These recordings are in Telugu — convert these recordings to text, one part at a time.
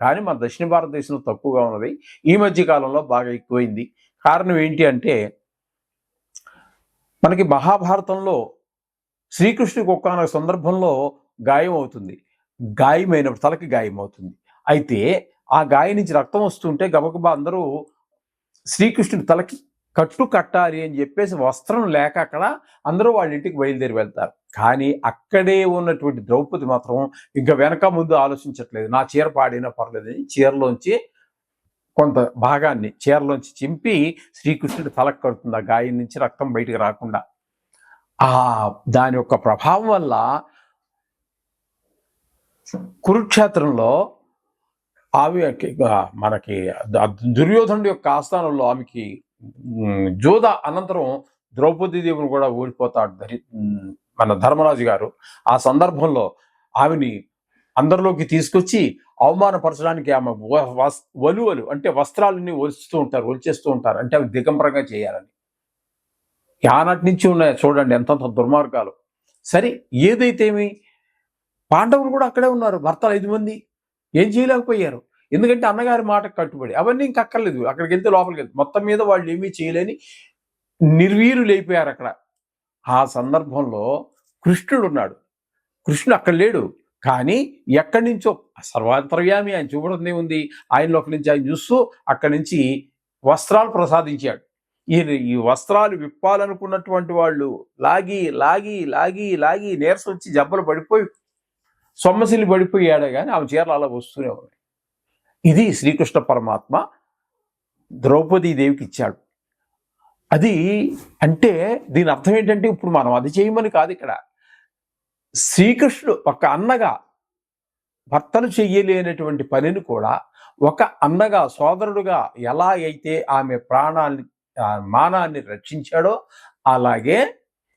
కానీ మన దక్షిణ భారతదేశంలో తక్కువగా ఉన్నది. ఈ మధ్య కాలంలో బాగా ఎక్కువైంది. కారణం ఏంటి అంటే మనకి మహాభారతంలో శ్రీకృష్ణుడికి ఒక్కొక్క సందర్భంలో గాయం అవుతుంది. గాయమైనప్పుడు తలకి గాయం అవుతుంది. అయితే ఆ గాయం నుంచి రక్తం వస్తుంటే గబగబా అందరూ శ్రీకృష్ణుడి తలకి కట్టు కట్టాలి అని చెప్పేసి వస్త్రం లేక అక్కడ అందరూ వాళ్ళ ఇంటికి బయలుదేరి వెళ్తారు. కానీ అక్కడే ఉన్నటువంటి ద్రౌపది మాత్రం ఇంకా వెనక ముందు ఆలోచించట్లేదు. నా చీర పాడినా పర్లేదని చీరలోంచి కొంత భాగాన్ని చీరలోంచి చింపి శ్రీకృష్ణుడు తలకు కడుతుంది. ఆ గాయం నుంచి రక్తం బయటికి రాకుండా. ఆ దాని యొక్క ప్రభావం వల్ల కురుక్షేత్రంలో ఆమె మనకి ద- దుర్యోధనుడి యొక్క ఆస్థానంలో ఆమెకి జోదా అనంతరం ద్రౌపది దేవుని కూడా ఓడిపోతాడు ధరి మన ధర్మరాజు గారు. ఆ సందర్భంలో ఆమెని అందరిలోకి తీసుకొచ్చి అవమానపరచడానికి ఆమె వ- వలువలు అంటే వస్త్రాలని ఒలుస్తూ ఉంటారు ఒలిచేస్తూ ఉంటారు. అంటే అవి దిగంబరంగా చేయాలని. ఆనాటి నుంచి ఉన్నాయి చూడండి ఎంతంత దుర్మార్గాలు. సరే ఏదైతేమి పాండవులు కూడా అక్కడే ఉన్నారు భర్తలు ఐదు మంది. ఏం చేయలేకపోయారు. ఎందుకంటే అన్నగారి మాట కట్టుబడి. అవన్నీ ఇంక అక్కర్లేదు. అక్కడికి వెళ్తే లోపలికి వెళ్తే మొత్తం మీద వాళ్ళు ఏమీ చేయలేని నిర్వీరులైపోయారు అక్కడ. ఆ సందర్భంలో కృష్ణుడు ఉన్నాడు. కృష్ణుడు అక్కడ లేడు. కానీ ఎక్కడి నుంచో సర్వాంతర్యామి ఆయన చూపడం ఉంది ఆయనలోకి నుంచి ఆయన చూస్తూ అక్కడి నుంచి వస్త్రాలు ప్రసాదించాడు. ఈ ఈ వస్త్రాలు విప్పాలనుకున్నటువంటి వాళ్ళు లాగి లాగి లాగి లాగి నీరసం వచ్చి జబ్బలు పడిపోయి సొమ్మసిల్లి పడిపోయాడు కానీ ఆమె చీరలు అలా వస్తూనే ఉన్నాయి. ఇది శ్రీకృష్ణ పరమాత్మ ద్రౌపదీ దేవికి ఇచ్చాడు. అది అంటే దీని అర్థం ఏంటంటే ఇప్పుడు మనం అది చేయమని కాదు ఇక్కడ. శ్రీకృష్ణుడు ఒక అన్నగా భర్తలు చెయ్యలేనటువంటి పనిని కూడా ఒక అన్నగా సోదరుడుగా ఎలా అయితే ఆమె ప్రాణాన్ని మానాన్ని రక్షించాడో అలాగే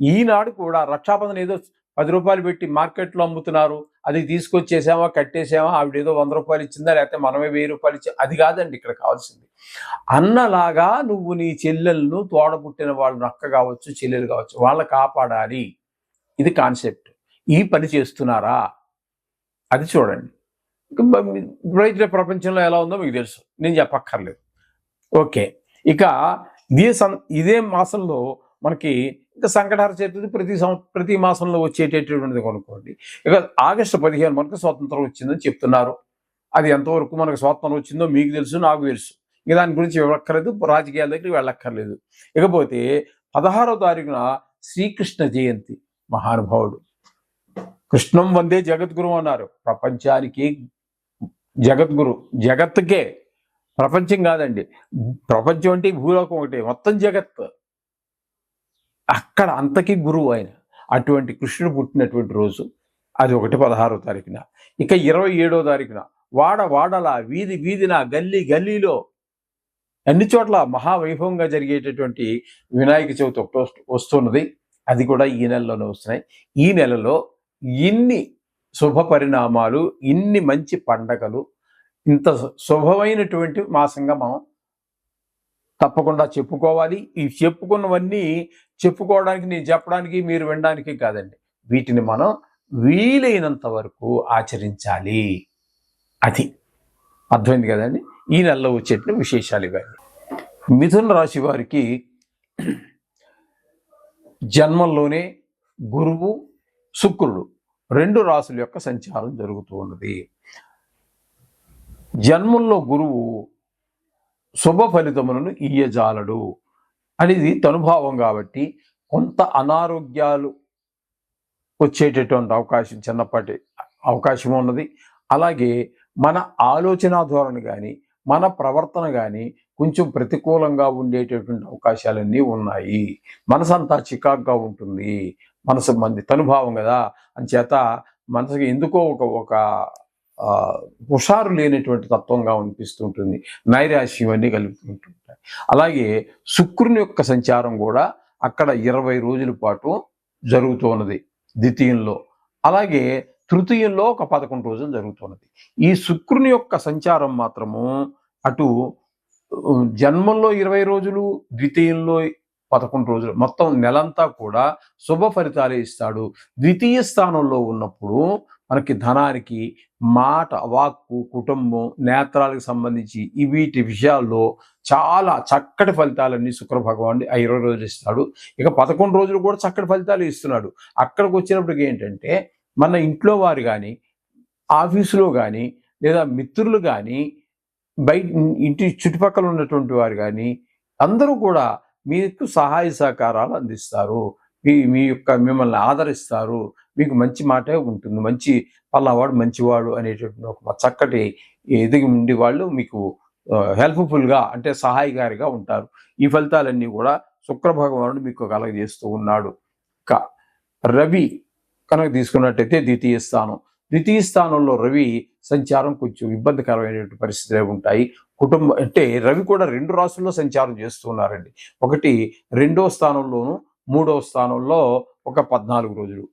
ఈనాడు కూడా రక్షాబంధన ఏదో పది రూపాయలు పెట్టి మార్కెట్లో అమ్ముతున్నారు. అది తీసుకొచ్చేసామా కట్టేసామా ఆవిడ ఏదో వంద రూపాయలు ఇచ్చిందా లేకపోతే మనమే వెయ్యి రూపాయలు ఇచ్చి అది కాదండి ఇక్కడ కావాల్సింది. అన్నలాగా నువ్వు నీ చెల్లెలను తోడబుట్టిన వాళ్ళు నక్క కావచ్చు చెల్లెలు కావచ్చు వాళ్ళ కాపాడాలి. ఇది కాన్సెప్ట్. ఈ పని చేస్తున్నారా? అది చూడండి. ఇప్పుడైతే ప్రపంచంలో ఎలా ఉందో మీకు తెలుసు. నేను చెప్పక్కర్లేదు. ఓకే. ఇక ఇదే సన్ ఇదే మాసంలో మనకి ఇంకా సంకటహర చతుర్థి ప్రతి సం ప్రతి మాసంలో వచ్చేటటువంటిది కొనుక్కోండి. ఇక ఆగస్టు పదిహేను మనకు స్వాతంత్రం వచ్చిందని చెప్తున్నారు. అది ఎంతవరకు మనకు స్వాతంత్రం వచ్చిందో మీకు తెలుసు నాకు తెలుసు. ఇక దాని గురించి వెళ్ళక్కర్లేదు రాజకీయాల దగ్గరికి వెళ్ళక్కర్లేదు. ఇకపోతే పదహారో తారీఖున శ్రీకృష్ణ జయంతి మహానుభావుడు. కృష్ణం వందే జగద్గురు అన్నారు. ప్రపంచానికి జగద్గురు జగత్తుకే. ప్రపంచం కాదండి. ప్రపంచం అంటే భూలోకం ఒకటి. మొత్తం జగత్. అక్కడ అంతకీ గురువు ఆయన. అటువంటి కృష్ణుడు పుట్టినటువంటి రోజు అది ఒకటి పదహారో తారీఖున. ఇక ఇరవై ఏడో తారీఖున వాడ వాడల వీధి వీధిన గల్లీ గల్లీలో అన్ని చోట్ల మహావైభవంగా జరిగేటటువంటి వినాయక చవితి ఒకటి వస్తున్నది. అది కూడా ఈ నెలలోనే వస్తున్నాయి. ఈ నెలలో ఇన్ని శుభ పరిణామాలు ఇన్ని మంచి పండగలు ఇంత శుభమైనటువంటి మాసంగా మనం తప్పకుండా చెప్పుకోవాలి. ఈ చెప్పుకున్నవన్నీ చెప్పుకోవడానికి నేను చెప్పడానికి మీరు వినడానికి కాదండి. వీటిని మనం వీలైనంత వరకు ఆచరించాలి. అది అర్థమైంది కదండి? ఈ నెలలో వచ్చేట విశేషాలు ఇవన్నీ మిథున రాశి వారికి జన్మంలోనే గురువు శుక్రుడు రెండు రాసుల యొక్క సంచారం జరుగుతూ ఉన్నది. జన్మంలో గురువు శుభ ఫలితములను ఇయ్యజాలడు. అనేది తనుభావం కాబట్టి కొంత అనారోగ్యాలు వచ్చేటటువంటి అవకాశం చిన్నప్పటి అవకాశం ఉన్నది. అలాగే మన ఆలోచన ధోరణి కానీ మన ప్రవర్తన కానీ కొంచెం ప్రతికూలంగా ఉండేటటువంటి అవకాశాలన్నీ ఉన్నాయి. మనసంతా చికాగ్గా ఉంటుంది. మనసు మంది తనుభావం కదా అంచేత మనసుకి ఎందుకో ఒక ఒక హుషారు లేనటువంటి తత్వంగా అనిపిస్తుంటుంది. నైరాశ్యం అన్నీ కలుగుతుంటుంటాయి అలాగే శుక్రుని యొక్క సంచారం కూడా అక్కడ ఇరవై రోజుల పాటు జరుగుతున్నది ద్వితీయంలో. అలాగే తృతీయంలో ఒక పదకొండు రోజులు జరుగుతున్నది ఈ శుక్రుని యొక్క సంచారం మాత్రము అటు జన్మంలో ఇరవై రోజులు ద్వితీయంలో పదకొండు రోజులు మొత్తం నెలంతా కూడా శుభ ఫలితాలే ఇస్తాడు. ద్వితీయ స్థానంలో ఉన్నప్పుడు మనకి ధనానికి మాట వాక్కు కుటుంబం నేత్రాలకు సంబంధించి ఈ వీటి విషయాల్లో చాలా చక్కటి ఫలితాలన్నీ శుక్ర భగవానుడు ఇరవై రోజులు ఇస్తాడు. ఇక పదకొండు రోజులు కూడా చక్కటి ఫలితాలు ఇస్తున్నాడు. అక్కడికి వచ్చినప్పటికి ఏంటంటే మన ఇంట్లో వారు కానీ ఆఫీసులో కానీ లేదా మిత్రులు కానీ బయట ఇంటి చుట్టుపక్కల ఉన్నటువంటి వారు కానీ అందరూ కూడా మీకు సహాయ సహకారాలు అందిస్తారు. మీ మీ యొక్క మిమ్మల్ని ఆదరిస్తారు. మీకు మంచి మాటే ఉంటుంది. మంచి పల్లవాడు మంచివాడు అనేటటువంటి ఒక చక్కటి ఎదిగి ఉండి వాళ్ళు మీకు హెల్ప్ఫుల్గా అంటే సహాయకారిగా ఉంటారు. ఈ ఫలితాలన్నీ కూడా శుక్రభగవానుడు మీకు కలగజేస్తూ ఉన్నాడు. క రవి కనుక తీసుకున్నట్టయితే ద్వితీయ స్థానం. ద్వితీయ స్థానంలో రవి సంచారం కొంచెం ఇబ్బందికరమైనటువంటి పరిస్థితులే ఉంటాయి. కుటుంబం అంటే రవి కూడా రెండు రాసుల్లో సంచారం చేస్తున్నారండి ఒకటి రెండో స్థానంలోనూ మూడవ స్థానంలో ఒక పద్నాలుగు రోజులు.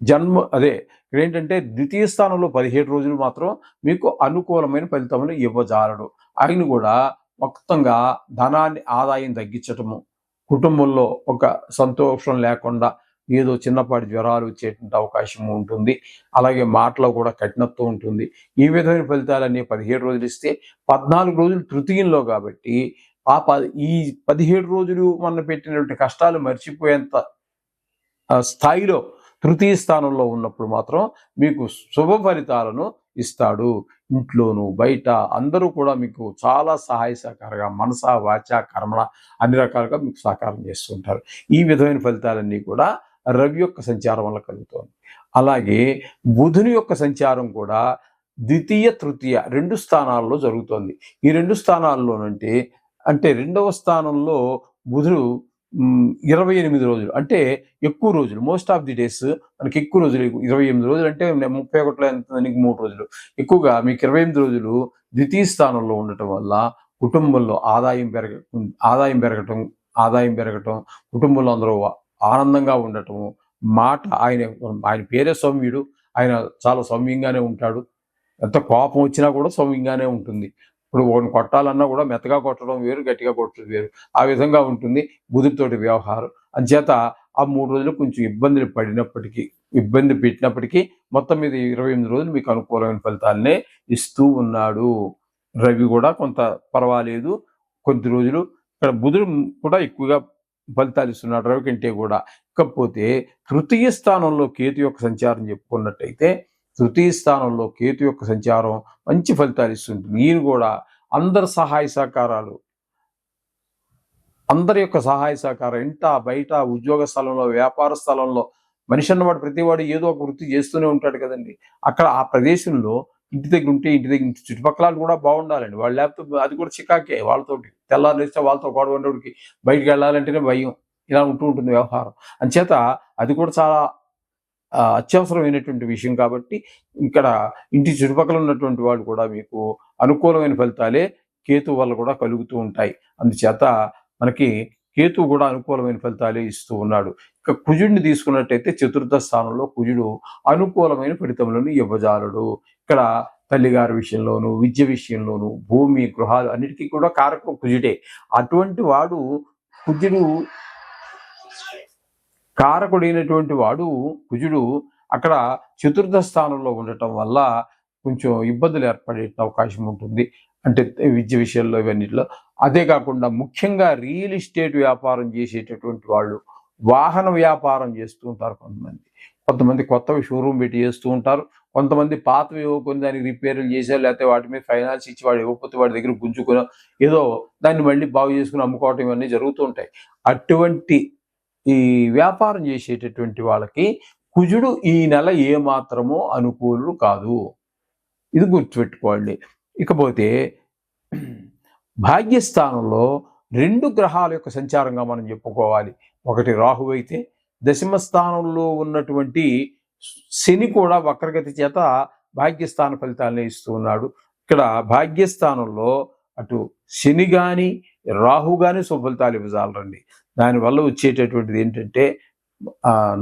జన్మ అదే ఏంటంటే ద్వితీయ స్థానంలో పదిహేడు రోజులు మాత్రం మీకు అనుకూలమైన ఫలితములు ఇవ్వజాలడు. ఆయన కూడా మొత్తంగా ధనాన్ని ఆదాయం తగ్గించటము కుటుంబంలో ఒక సంతోషం లేకుండా ఏదో చిన్నపాటి జ్వరాలు వచ్చేటువంటి అవకాశం ఉంటుంది. అలాగే మాటలో కూడా కఠినత్వం ఉంటుంది. ఈ విధమైన ఫలితాలన్నీ పదిహేడు రోజులు ఇస్తే పద్నాలుగు రోజులు తృతీయంలో కాబట్టి ఆ ప ఈ పదిహేడు రోజులు మన పెట్టినటువంటి కష్టాలు మర్చిపోయేంత స్థాయిలో తృతీయ స్థానంలో ఉన్నప్పుడు మాత్రం మీకు శుభ ఫలితాలను ఇస్తాడు. ఇంట్లోను బయట అందరూ కూడా మీకు చాలా సహాయ సహకారంగా మనస వాచ కర్మణ అన్ని రకాలుగా మీకు సహకారం చేస్తుంటారు. ఈ విధమైన ఫలితాలన్నీ కూడా రవి యొక్క సంచారం వల్ల కలుగుతోంది. అలాగే బుధుని యొక్క సంచారం కూడా ద్వితీయ తృతీయ రెండు స్థానాల్లో జరుగుతోంది. ఈ రెండు స్థానాల్లోనంటే అంటే రెండవ స్థానంలో బుధుడు ఇరవై ఎనిమిది రోజులు. అంటే ఎక్కువ రోజులు. మోస్ట్ ఆఫ్ ది డేస్ మనకి ఎక్కువ రోజులు ఇరవై ఎనిమిది రోజులు అంటే ముప్పై ఒకటిలో ఎంత నీకు మూడు రోజులు. ఎక్కువగా మీకు ఇరవై ఎనిమిది రోజులు ద్వితీయ స్థానంలో ఉండటం వల్ల కుటుంబంలో ఆదాయం పెరగ ఆదాయం పెరగటం ఆదాయం పెరగటం కుటుంబంలో అందరూ ఆనందంగా ఉండటము మాట ఆయన ఆయన పేరే సౌమ్యుడు. ఆయన చాలా సౌమ్యంగానే ఉంటాడు. ఎంత కోపం వచ్చినా కూడా సౌమ్యంగానే ఉంటుంది. ఇప్పుడు వాడిని కొట్టాలన్నా కూడా మెత్తగా కొట్టడం వేరు గట్టిగా కొట్టడం వేరు. ఆ విధంగా ఉంటుంది బుధుడితోటి వ్యవహారం. అంచేత ఆ మూడు రోజులు కొంచెం ఇబ్బందులు పడినప్పటికీ ఇబ్బంది పెట్టినప్పటికీ మొత్తం మీద ఇరవై ఎనిమిది రోజులు మీకు అనుకూలమైన ఫలితాలనే ఇస్తూ ఉన్నాడు. రవి కూడా కొంత పర్వాలేదు. కొద్ది రోజులు ఇక్కడ బుధుడు కూడా ఎక్కువగా ఫలితాలు ఇస్తున్నాడు రవి కంటే కూడా. ఇకపోతే తృతీయ స్థానంలో కేతు యొక్క సంచారం చెప్పుకున్నట్టయితే తృతీయ స్థానంలో కేతు యొక్క సంచారం మంచి ఫలితాలు ఇస్తుంటుంది ఈయన కూడా అందరి సహాయ సహకారాలు అందరి యొక్క సహాయ సహకారం ఇంట బయట ఉద్యోగ స్థలంలో వ్యాపార స్థలంలో మనిషి అన్నవాడు ప్రతివాడు ఏదో ఒక వృత్తి చేస్తూనే ఉంటాడు కదండి. అక్కడ ఆ ప్రదేశంలో ఇంటి దగ్గర ఉంటే ఇంటి దగ్గర చుట్టుపక్కల కూడా బాగుండాలండి. వాళ్ళు లేకపోతే అది కూడా చికాకే వాళ్ళతోటి. తెల్లారు లేస్తే వాళ్ళతో గొడవ ఉండేవాడికి బయటికి వెళ్ళాలంటేనే భయం. ఇలా ఉంటూ ఉంటుంది వ్యవహారం. అంచేత అది కూడా చాలా అత్యవసరమైనటువంటి విషయం కాబట్టి ఇక్కడ ఇంటి చుట్టుపక్కల ఉన్నటువంటి వాళ్ళు కూడా మీకు అనుకూలమైన ఫలితాలే కేతు వల్ల కూడా కలుగుతూ ఉంటాయి. అందుచేత మనకి కేతు కూడా అనుకూలమైన ఫలితాలే ఇస్తూ ఉన్నాడు. ఇక కుజుడిని తీసుకున్నట్టయితే చతుర్థ స్థానంలో కుజుడు అనుకూలమైన ఫలితములను ఇవ్వజాలడు. ఇక్కడ తల్లిగారి విషయంలోను విద్య విషయంలోను భూమి గృహాలు అన్నిటికీ కూడా కారకం కుజుడే. అటువంటి వాడు కుజుడు కారకుడైనటువంటి వాడు కుజుడు అక్కడ చతుర్థ స్థానంలో ఉండటం వల్ల కొంచెం ఇబ్బందులు ఏర్పడే అవకాశం ఉంటుంది. అంటే విద్య విషయంలో ఇవన్నిట్లో. అదే కాకుండా ముఖ్యంగా రియల్ ఎస్టేట్ వ్యాపారం చేసేటటువంటి వాళ్ళు వాహన వ్యాపారం చేస్తూ ఉంటారు కొంతమంది. కొంతమంది కొత్తవి షోరూమ్ పెట్టి చేస్తూ ఉంటారు. కొంతమంది పాతవి కొన్ని దానికి రిపేర్లు చేశారు లేకపోతే వాటి మీద ఫైనాన్స్ ఇచ్చి వాడు ఇవ్వకపోతే వాడి దగ్గర గుంజుకుని ఏదో దాన్ని మళ్ళీ బాగు చేసుకుని అమ్ముకోవటం ఇవన్నీ జరుగుతూ ఉంటాయి. అటువంటి ఈ వ్యాపారం చేసేటటువంటి వాళ్ళకి కుజుడు ఈ నెల ఏమాత్రమో అనుకూలుడు కాదు. ఇది గుర్తుపెట్టుకోండి. ఇకపోతే భాగ్యస్థానంలో రెండు గ్రహాల యొక్క సంచారంగా మనం చెప్పుకోవాలి. ఒకటి రాహు అయితే దశమస్థానంలో ఉన్నటువంటి శని కూడా వక్రగతి చేత భాగ్యస్థాన ఫలితాలను ఇస్తూ ఉన్నాడు. ఇక్కడ భాగ్యస్థానంలో అటు శని కానీ రాహు కానీ సుఫలితాలు ఇవ్వజాలరండి. దానివల్ల వచ్చేటటువంటిది ఏంటంటే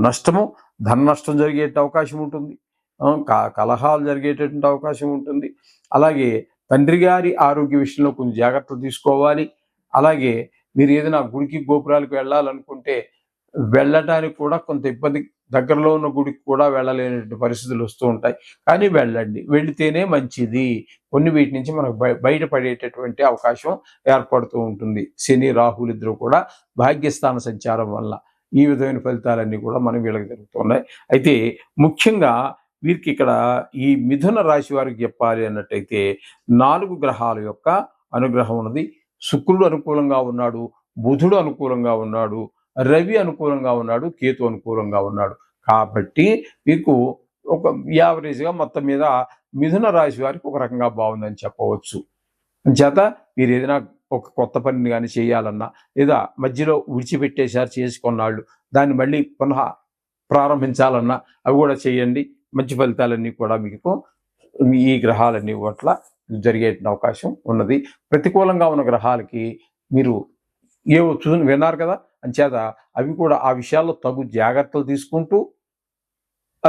నష్టము ధన నష్టం జరిగే అవకాశం ఉంటుంది. క- కలహాలు జరిగేటటువంటి అవకాశం ఉంటుంది. అలాగే తండ్రి గారి ఆరోగ్య విషయంలో కొంచెం జాగ్రత్తలు తీసుకోవాలి. అలాగే మీరు ఏదైనా గుడికి గోపురాలకు వెళ్ళాలనుకుంటే వెళ్ళటానికి కూడా కొంత ఇబ్బంది దగ్గరలో ఉన్న గుడికి కూడా వెళ్ళలేనటువంటి పరిస్థితులు వస్తూ ఉంటాయి. కానీ వెళ్ళండి. వెళితేనే మంచిది. కొన్ని వీటి నుంచి మనకు బయటపడేటటువంటి అవకాశం ఏర్పడుతూ ఉంటుంది. శని రాహులు ఇద్దరు కూడా భాగ్యస్థాన సంచారం వల్ల ఈ విధమైన ఫలితాలన్నీ కూడా మనం వీళ్ళకి జరుగుతున్నాయి. అయితే ముఖ్యంగా వీరికి ఇక్కడ ఈ మిథున రాశి వారికి చెప్పాలి అన్నట్టయితే నాలుగు గ్రహాల యొక్క అనుగ్రహం ఉన్నది. శుక్రుడు అనుకూలంగా ఉన్నాడు. బుధుడు అనుకూలంగా ఉన్నాడు. రవి అనుకూలంగా ఉన్నాడు కేతు అనుకూలంగా ఉన్నాడు. కాబట్టి మీకు ఒక యావరేజ్గా మొత్తం మీద మిథున రాశి వారికి ఒక రకంగా బాగుందని చెప్పవచ్చు. చేత మీరు ఏదైనా ఒక కొత్త పనిని కానీ చేయాలన్నా లేదా మధ్యలో విడిచిపెట్టేసారి చేసుకున్నాళ్ళు దాన్ని మళ్ళీ పునః ప్రారంభించాలన్నా అవి కూడా చేయండి. మంచి ఫలితాలన్నీ కూడా మీకు ఈ గ్రహాలన్నీ పట్ల జరిగే అవకాశం ఉన్నది. ప్రతికూలంగా ఉన్న గ్రహాలకి మీరు ఏవో చూ విన్నారు కదా? అంచేత అవి కూడా ఆ విషయాల్లో తగు జాగ్రత్తలు తీసుకుంటూ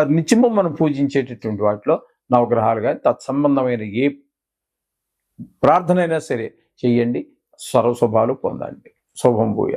నిత్యము మనం పూజించేటటువంటి వాటిలో నవగ్రహాలు కానీ తత్సంబంధమైన ఏ ప్రార్థన అయినా సరే చెయ్యండి. సర్వశుభాలు పొందండి. శుభం భూయ.